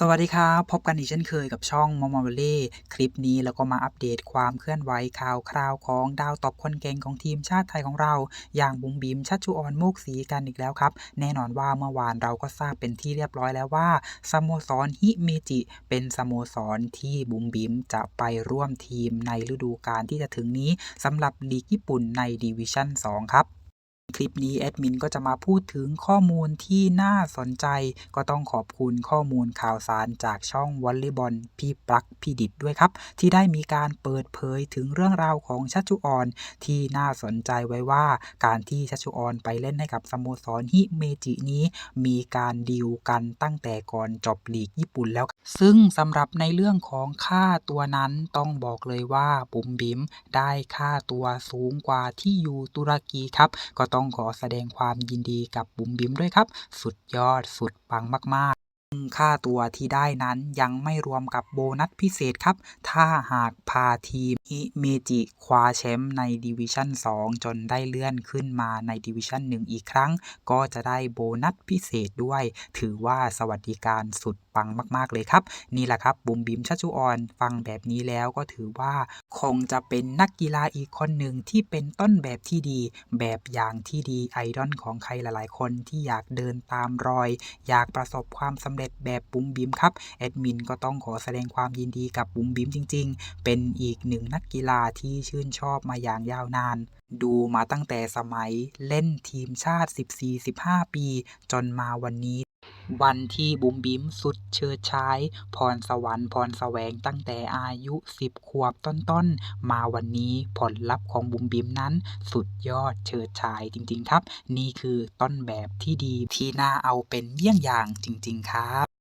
สวัสดีครับ พบกันอีกเช่นเคยกับช่องมอม v เล่คลิปนี้แล้วก็มาอัปเดตความเคลื่อนไหวข่าวคราวของดาวตบคนเก่งของทีมชาติไทยของเรา อย่างบุ๋มบิมชัชชุออนโมกศรีกันอีกแล้วครับ แน่นอนว่าเมื่อวานเราก็ทราบเป็นที่เรียบร้อยแล้วว่าสโมสรฮิเมจิ เป็นสโมสรที่บุ๋มบิมจะไปร่วมทีมในฤดูกาลที่จะถึงนี้สำหรับลีกญี่ปุ่นในดิวิชั่น2ครับ คลิปนี้แอดมินก็จะมาพูดถึงข้อมูลที่น่าสนใจ ก็ต้องขอบคุณข้อมูลข่าวสารจากช่องวอลเลย์บอลพี่ปลักพี่ดิดด้วยครับ ที่ได้มีการเปิดเผยถึงเรื่องราวของชัชชุออนที่น่าสนใจไว้ว่า การที่ชัชชุออนไปเล่นให้กับสโมสรฮิเมจินี้ มีการดีลกันตั้งแต่ก่อนจบลีกญี่ปุ่นแล้ว ซึ่งสำหรับในเรื่องของค่าตัวนั้นต้องบอกเลยว่าบุ๋มบิ๋มได้ค่าตัวสูงกว่าที่อยู่ตุรกีครับก็ต้องขอแสดงความยินดีกับบุ๋มบิมด้วยครับ สุดยอดสุดปังมากๆ ค่าตัวที่ได้นั้นยังไม่รวมกับโบนัสพิเศษครับ ถ้าหากพาทีมฮิเมจิคว้าแชมป์ในดิวิชั่น 2 จนได้เลื่อนขึ้นมาในดิวิชั่น 1 อีกครั้ง ก็จะได้โบนัสพิเศษด้วย ถือว่าสวัสดิการสุดังมาก ๆ เลยครับ นี่แหละครับบุ๋มบิมชัชชุออน ฟังแบบนี้แล้วก็ถือว่า คงจะเป็นนักกีฬาอีกคนหนึ่งที่เป็นต้นแบบที่ดี แบบอย่างที่ดีไอดอลของใครหลายๆ คนที่อยากเดินตามรอย อยากประสบความสำเร็จแบบบุ๋มบิมครับแอดมินก็ต้องขอแสดงความยินดีกับบุ๋มบิมจริง ๆ เป็นอีกหนึ่งนักกีฬาที่ชื่นชอบมาอย่างยาวนาน ดูมาตั้งแต่สมัยเล่นทีมชาติ 14-15 ปี จนมาวันนี้ วันที่บุ๋มบิมสุดเชิดชาย พรสวรรค์พรแสวงตั้งแต่อายุ 10 ขวบต้นๆ มาวันนี้ผลลัพธ์ของบุ๋มบิมนั้น สุดยอดเฉิดฉายจริง ๆ ครับ นี่คือต้นแบบที่ดีที่น่าเอาเป็นเยี่ยงอย่างจริง ๆ ครับ